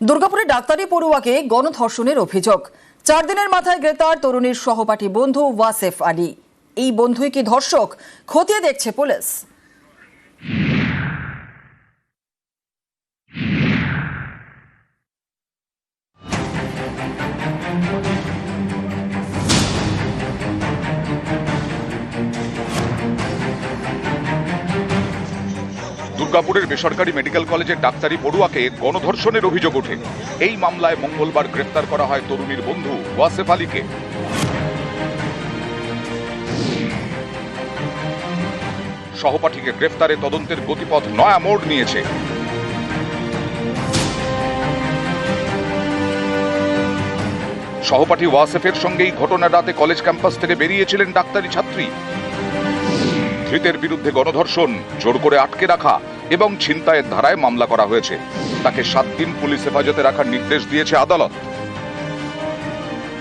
দুর্গাপুরে ডাক্তারি পড়ুয়াকে গণধর্ষণের অভিযোগ। চার দিনের মাথায় গ্রেতার তরুণীর সহপাঠী বন্ধু ওয়াসেফ আলী। এই বন্ধুই কি ধর্ষক? খতিয়ে দেখছে পুলিশ। দুর্গাপুরের বেসরকারি মেডিকেল কলেজের ডাক্তারি পড়ুয়াকে গণধর্ষণের অভিযোগ ওঠে। এই মামলায় মঙ্গলবার গ্রেপ্তার করা হয় তরুণীর বন্ধু ওয়াসেফ আলীকে। সহপাঠীকে গ্রেফতারে তদন্তের গতিপথ নয়া মোড় নিয়েছে। সহপাঠী ওয়াসেফের সঙ্গেই ঘটনার রাতে কলেজ ক্যাম্পাস থেকে বেরিয়েছিলেন ডাক্তারি ছাত্রী। ধৃতের বিরুদ্ধে গণধর্ষণ, জোর করে আটকে রাখা এবং ছিনতাইয়ের ধারায় মামলা করা হয়েছে। তাকে সাত দিন পুলিশ হেফাজতে রাখার নির্দেশ দিয়েছে আদালত।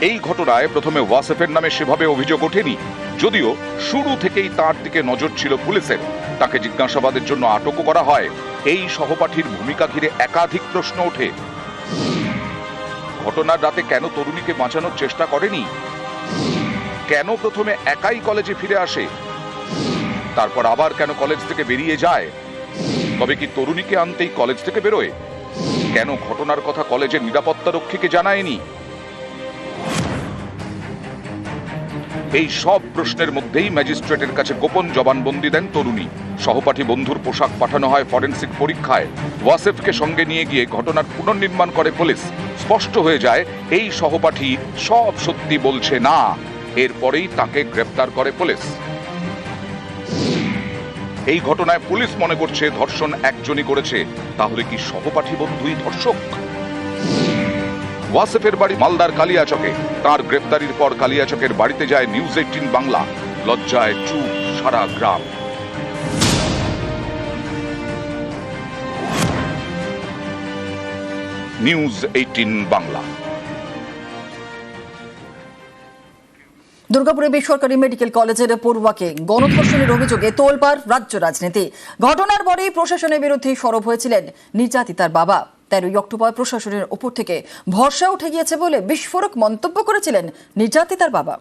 এই ঘটনায় প্রথমে ওয়াসেফের নামে সেভাবে অভিযোগ ওঠেনি। যদিও শুরু থেকেই তার দিকে নজর ছিল পুলিশের। তাকে জিজ্ঞাসাবাদের জন্য আটকও করা হয়। এই সহপাঠীর ভূমিকা ঘিরে একাধিক প্রশ্ন ওঠে। ঘটনার রাতে কেন তরুণীকে বাঁচানোর চেষ্টা করেনি? কেন প্রথমে একাই কলেজে ফিরে আসে? তারপর আবার কেন কলেজ থেকে বেরিয়ে যায়? তবে কি তরুণীকে আনতেই কলেজ থেকে বেরোয়? কেন ঘটনার কথা কলেজের নিরাপত্তা রক্ষীকে জানায়নি? এই সব প্রশ্নের মধ্যেই ম্যাজিস্ট্রেটের কাছে গোপন জবানবন্দি দেন তরুণী। সহপাঠী বন্ধুর পোশাক পাঠানো হয় ফরেন্সিক পরীক্ষায়। ওয়াসেফকে সঙ্গে নিয়ে গিয়ে ঘটনার পুনর্নির্মাণ করে পুলিশ। স্পষ্ট হয়ে যায়, এই সহপাঠী সব সত্যি বলছে না। এরপরেই তাকে গ্রেপ্তার করে পুলিশ। এই ঘটনায় পুলিশ মনে করছে ধর্ষণ একজনই করেছে। তাহলে কি সহপাঠী বন্ধুই ধর্ষক? ওয়াসেফের বাড়ি মালদার কালিয়াচকে। তার গ্রেফতারির পর কালিয়াচকের বাড়িতে যায় নিউজ এইটিন বাংলা। লজ্জায় চুপ সারা গ্রাম। News eighteen Bangla. দুর্গাপুরে বেসরকারি মেডিকেল কলেজের পড়ুয়াকে গণধর্ষণের অভিযোগে তোলপাড় রাজ্য রাজনীতি ঘটনার পরেই প্রশাসনের বিরুদ্ধে সরব হয়েছিলেন নির্যাতিতার বাবা তেরোই অক্টোবর প্রশাসনের উপর থেকে ভরসা উঠে গিয়েছে বলে বিস্ফোরক মন্তব্য করেছিলেন নির্যাতিতার বাবা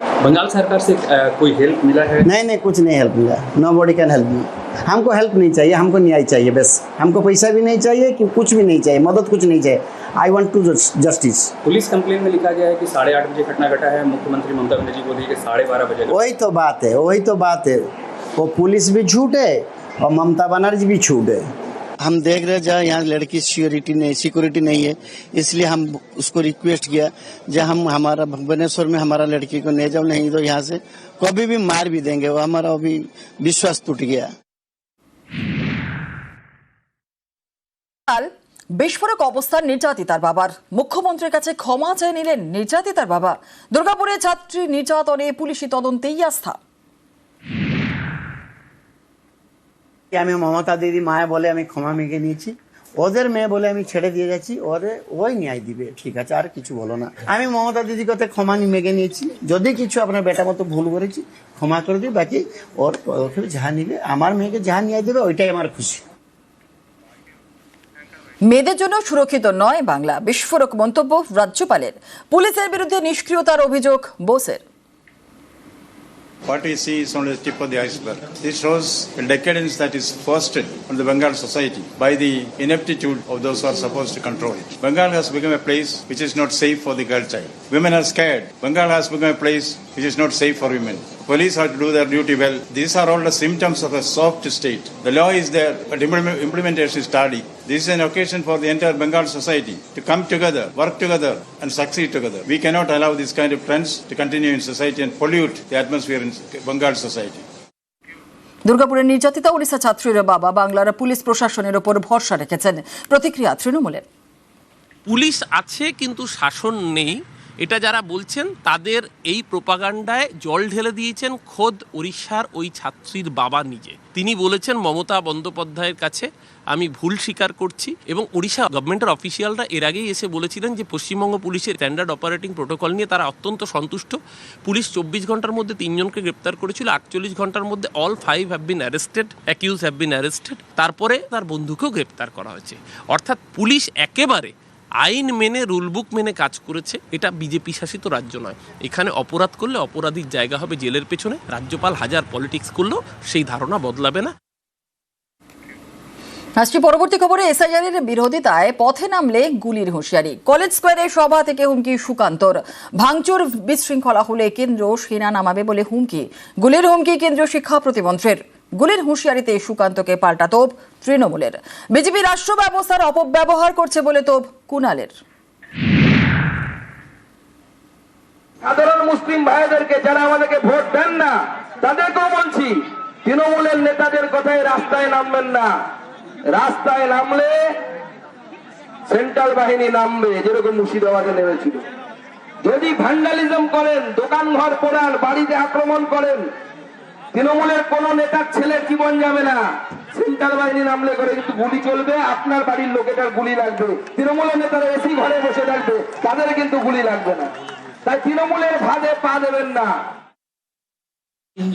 बंगाल सरकार से अ, कोई हेल्प मिला है नहीं नहीं कुछ नहीं हेल्प मिला nobody can help me हमको हेल्प नहीं चाहिए हमको न्याय चाहिए बस। हमको पैसा भी नहीं चाहिए कि कुछ भी नहीं चाहिए मदद कुछ नहीं चाहिए। I want to justice police complain में लिखा गया है कि साढ़े आठ बजे घटना घटा है। मुख्यमंत्री ममता बनर्जी बोली कि साढ़े बारह बजे वही तो बात है वही तो बात है। वो पुलिस भी झूठ है और ममता बनर्जी भी झूठ है। हम देख रहे जहाँ यहाँ लड़की सिक्योरिटी नहीं सिक्योरिटी नहीं है। इसलिए हम उसको रिक्वेस्ट किया जब हम हमारा भुवनेश्वर में हमारा लड़की को ले जाओ नहीं तो यहाँ से कभी भी मार भी देंगे। वो हमारा अभी विश्वास टूट गया। কাল বিস্ফোরক অবস্থান নির্যাতিতার বাবার। মুখ্যমন্ত্রীর কাছে ক্ষমা চেয়ে নিলেন নির্যাতিতার বাবা। দুর্গাপুরে ছাত্রী নির্যাতনে পুলিশি তদন্তেই আস্থা। আমি মমতা দিদি মায়া বলে আমি ক্ষমা মেগে নিয়েছি। ওদের মেয়ে বলে আমি ছেড়ে দিয়ে যাচ্ছি ওরে, ওই ন্যায় দিবে। ঠিক আছে, আর কিছু বলো না। আমি মমতা দিদির কথা ক্ষমা মেগে নিয়েছি। যদি কিছু আপনার বেটা মতো ভুল করেছি, ক্ষমা করে দিই বাকি ওর ওকে যাহা নিবে, আমার মেয়েকে যাহা ন্যায় দেবে, ওইটাই আমার খুশি। মেয়েদের জন্য সুরক্ষিত নয় বাংলা বিস্ফোরক মন্তব্য রাজ্যপালের পুলিশের বিরুদ্ধে নিষ্ক্রিয়তার অভিযোগ বোসের What we see is only the tip of the iceberg. This shows a decadence that is fostered on the Bengal society by the ineptitude of those who are supposed to control it. Bengal has become a place which is not safe for the girl child. Women are scared. Bengal has become a place which is not safe for women. Police have to do their duty well. These are all the symptoms of a soft state. The law is there, but implement- implementation is tardy. This is an occasion for the entire Bengal society to come together, work together, and succeed together. We cannot allow these kind of trends to continue in society and pollute the atmosphere in Bengal society. দুর্গাপুরের নির্যাতিতা ওড়িশা ছাত্রীর বাবা বাংলার police প্রশাসনের ওপর ভরসা রেখেছেন প্রতিক্রিয়া তৃণমূলের পুলিশ আছে কিন্তু শাসন নেই এটা যারা বলছেন, তাদের এই প্রোপাগান্ডায় জল ঢেলে দিয়েছেন খোদ উড়িষ্যার ওই ছাত্রীর বাবা নিজে। তিনি বলেছেন, মমতা বন্দ্যোপাধ্যায়ের কাছে আমি ভুল স্বীকার করছি এবং উড়িষ্যা গভর্নমেন্টের অফিসিয়ালরা এর আগেই এসে বলেছিলেন যে, পশ্চিমবঙ্গ পুলিশের স্ট্যান্ডার্ড অপারেটিং প্রোটোকল নিয়ে তারা অত্যন্ত সন্তুষ্ট। পুলিশ চব্বিশ ঘণ্টার মধ্যে তিনজনকে গ্রেপ্তার করেছিল, আটচল্লিশ ঘণ্টার মধ্যে all five have been arrested accused have been arrested তারপরে তার বন্ধুকেও গ্রেপ্তার করা হয়েছে। অর্থাৎ পুলিশ একেবারে আইন মেনে রুলবুক মেনে কাজ করেছে, এটা বিজেপি শাসিত রাজ্য নয়। এখানে অপরাধ করলে অপরাধীর জায়গা হবে জেলের পেছনে, রাজ্যপাল হাজার পলিটিক্স করলেও সেই ধারণা বদলাবে না। আসছি পরবর্তী খবরে এসআইআর এর বিরোধিতায় পথে নামলে গুলির হুঁশিয়ারি। কলেজ স্কোয়ারে সভা থেকে হুমকি সুকান্তর। ভাঙচুর বিশৃঙ্খলা হলে কেন্দ্র সেনা নামাবে বলে হুমকি। গুলির হুমকি কেন্দ্রীয় শিক্ষা প্রতিমন্ত্রীর। গুলির হুঁশিয়ারিতে সুকান্তকে পাল্টা তোপ তৃণমূলের। বিজেপি রাষ্ট্র ব্যবস্থার অপব্যবহার করছে বলে তোপ কুণালের। সাধারণ মুসলিম ভাইদেরকে যারা আমাদেরকে ভোট দেন না, তাদেরকেও বলছি, তৃণমূলের নেতাদের কথায় রাস্তায় নামবেন না। রাস্তায় নামলে সেন্ট্রাল বাহিনী নামবে, যেরকম মুর্শিদাবাদে নেমেছিল। যদি ভ্যান্ডালিজম করেন দোকান ঘর পোড়ান, বাড়িতে আক্রমণ করেন তৃণমূলের কোন নেতার ছেলে জীবন যাবে না। সেন্ট্রাল বাহিনী নামলে করে কিন্তু গুলি চলবে, আপনার বাড়ির লোকেটার গুলি লাগবে। তৃণমূলের নেতারা এসি ঘরে বসে থাকবে, তাদের কিন্তু গুলি লাগবে না। তাই তৃণমূলের ভাগে পা দেবেন না।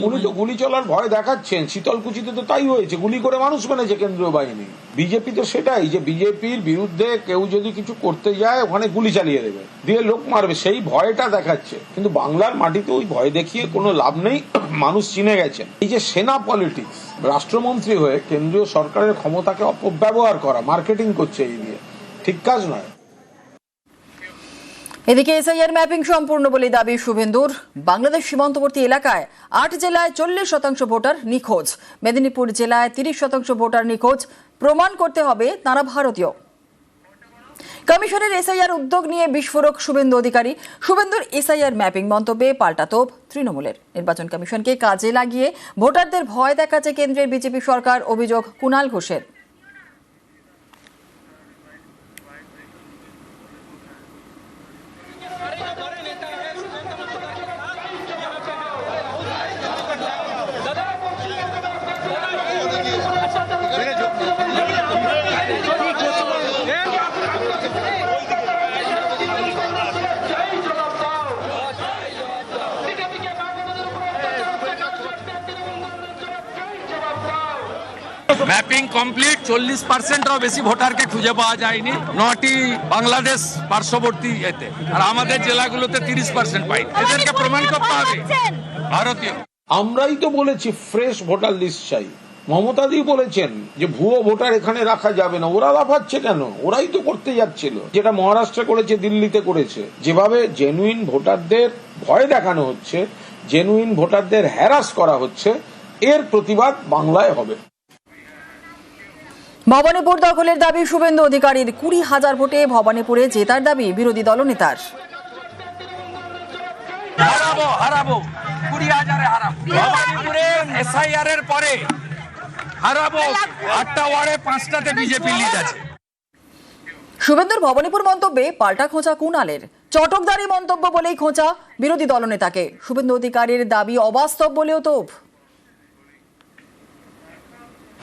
উনি তো গুলি চলার ভয় দেখাচ্ছেন, শীতলকুচিতে তো তাই হয়েছে, গুলি করে মানুষ মেনেছে কেন্দ্রীয় বাহিনী। বিজেপি তো সেটাই, যে বিজেপির বিরুদ্ধে কেউ যদি কিছু করতে যায়, ওখানে গুলি চালিয়ে দেবে, দিয়ে লোক মারবে, সেই ভয়টা দেখাচ্ছে। কিন্তু বাংলার মাটিতে ওই ভয় দেখিয়ে কোনো লাভ নেই, মানুষ চিনে গেছেন এই যে সেনা পলিটিক্স, রাষ্ট্রমন্ত্রী হয়ে কেন্দ্রীয় সরকারের ক্ষমতাকে অপব্যবহার করা, মার্কেটিং করছে এই দিয়ে ঠিক কাজ নয়। এদিকে এসআইআর ম্যাপিং সম্পূর্ণ বলে দাবি শুভেন্দুর। বাংলাদেশ সীমান্তবর্তী এলাকায় আট জেলায় চল্লিশ শতাংশ ভোটার নিখোঁজ। মেদিনীপুর জেলায় তিরিশ শতাংশ ভোটার নিখোঁজ। প্রমাণ করতে হবে তারা ভারতীয়। কমিশনের এসআইআর উদ্যোগ নিয়ে বিস্ফোরক শুভেন্দু অধিকারী। শুভেন্দুর এসআইআর ম্যাপিং মন্তব্যে পাল্টা তোপ তৃণমূলের। নির্বাচন কমিশনকে কাজে লাগিয়ে ভোটারদের ভয় দেখাচ্ছে কেন্দ্রের বিজেপি সরকার, অভিযোগ কুণাল ঘোষের। ম্যাপিং কমপ্লিট চল্লিশ পার্সেন্টও বেশি ভোটারকে খুঁজে পাওয়া যায়নি। নটি বাংলাদেশ পার্শ্ববর্তী এতে। আর আমাদের জেলাগুলোতে তিরিশ পার্সেন্ট পাই এদেরকে প্রমাণ করতে হবে ভারতীয়। আমরাই তো বলেছি ফ্রেশ ভোটার লিস্ট চাই। মমতাদি বলেছেন যে ভুয়ো ভোটার এখানে রাখা যাবে না। ওরা লাফাচ্ছে কেন? ওরাই তো করতে যাচ্ছিল। যেটা মহারাষ্ট্রে করেছে দিল্লিতে করেছে। যেভাবে জেনুইন ভোটারদের ভয় দেখানো হচ্ছে জেনুইন ভোটারদের হ্যারাস করা হচ্ছে এর প্রতিবাদ বাংলায় হবে। ভবানীপুর দখলের দাবি শুভেন্দু অধিকারীর কুড়ি হাজার ভোটে ভবানীপুরে জেতার দাবি বিরোধী দলনেতার। হারাবো হারাবো কুড়ি হাজারে হারাবো। ভবানীপুরে এসআইআর এর পরে হারাবো আটটা ওয়ার্ডে পাঁচটাতে বিজেপি লিড আছে। শুভেন্দুর ভবানীপুর মন্তব্যে পাল্টা খোঁচা কুণালের। চটকদারি মন্তব্য বলেই খোঁচা বিরোধী দলনেতাকে। শুভেন্দু অধিকারীর দাবি অবাস্তব বলেও তোপ।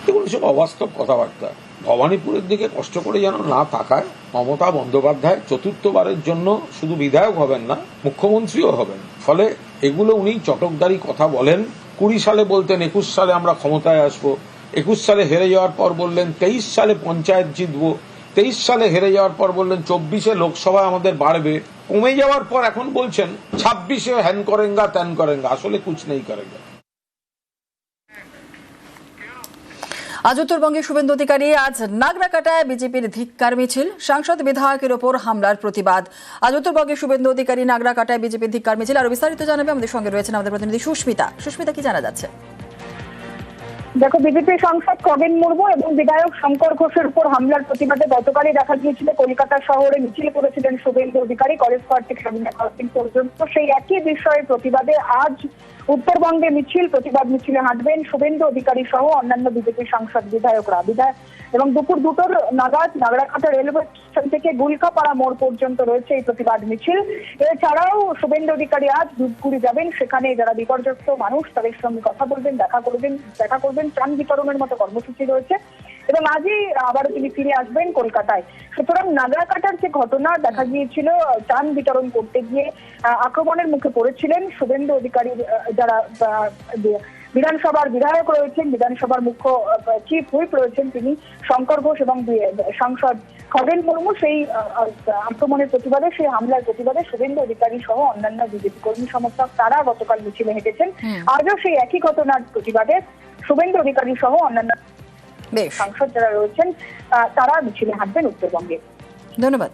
এগুলো সব অবাস্তব কথাবার্তা। ভবানীপুরের দিকে কষ্ট করে যেন না তাকায়, মমতা বন্দ্যোপাধ্যায় চতুর্থবারের জন্য শুধু বিধায়ক হবেন না, মুখ্যমন্ত্রীও হবেন। ফলে এগুলো উনি চটকদারি কথা বলেন। কুড়ি সালে বলতেন, একুশ সালে আমরা ক্ষমতায় আসব। একুশ সালে হেরে যাওয়ার পর বললেন, তেইশ সালে পঞ্চায়েত জিতবো। তেইশ সালে হেরে যাওয়ার পর বললেন, চব্বিশে লোকসভা আমাদের বাড়বে। কমে যাওয়ার পর এখন বলছেন, ছাব্বিশে হ্যান করেঙ্গা, ত্যান করেঙ্গা। আসলে কুছ নেই করেঙ্গা। আজ উত্তরবঙ্গে শুভেন্দু অধিকারী, আজ নাগরাকাটায় বিজেপির ধিক্কার মিছিল। সাংসদ বিধায়কের ওপর হামলার প্রতিবাদ। আজ উত্তরবঙ্গে শুভেন্দু অধিকারী, নাগরাকাটায় বিজেপির ধিক্কার মিছিল। আরও বিস্তারিত জানাবে আমাদের সঙ্গে রয়েছেন আমাদের প্রতিনিধি সুস্মিতা। সুস্মিতা, কি জানা যাচ্ছে? দেখো, বিজেপি সাংসদ খগেন মুর্মু এবং বিধায়ক শঙ্কর ঘোষের উপর হামলার প্রতিবাদে গতকালই দেখা গিয়েছিল কলকাতা শহরে মিছিল করেছিলেন শুভেন্দু অধিকারী, কলেজ পার্ক থেকে পর্যন্ত। সেই একই বিষয়ে প্রতিবাদে আজ উত্তরবঙ্গে মিছিল, প্রতিবাদ মিছিলে হাঁটবেন শুভেন্দু অধিকারী সহ অন্যান্য বিজেপি সাংসদ বিধায়করা। বিধায়ক এবং দুপুর দুটোর নাগাদ নাগরাকাটা রেলওয়ে স্টেশন থেকে গুলকাপাড়া মোড় পর্যন্ত রয়েছে এই প্রতিবাদ মিছিল। এছাড়াও শুভেন্দু অধিকারী আজ ধূপগুড়ি যাবেন। সেখানে যারা বিপর্যস্ত মানুষ, তাদের সঙ্গে কথা বলবেন, দেখা করবেন দেখা করবেন, ত্রাণ বিতরণের মতো কর্মসূচি রয়েছে। এবং আজই আবারও তিনি ফিরে আসবেন কলকাতায়। সুতরাং নাগরাকাটার যে ঘটনা দেখা গিয়েছিল, ত্রাণ বিতরণ করতে গিয়ে আক্রমণের মুখে পড়েছিলেন শুভেন্দু অধিকারীর যারা বিধানসভার বিধায়ক রয়েছেন বিধানসভার মুখ্য চিফ হুইপ রয়েছেন তিনি শঙ্কর ঘোষ এবং সাংসদ খগেন মুর্মু। সেই আক্রমণের প্রতিবাদে সেই হামলার প্রতিবাদে শুভেন্দু অধিকারী সহ অন্যান্য বিজেপি কর্মী সমর্থক তারা গতকাল মিছিলে হেঁটেছেন। আজও সেই একই ঘটনার প্রতিবাদে শুভেন্দু অধিকারী সহ অন্যান্য সাংসদ যারা রয়েছেন তারা মিছিলে হাঁটবেন উত্তরবঙ্গে। ধন্যবাদ।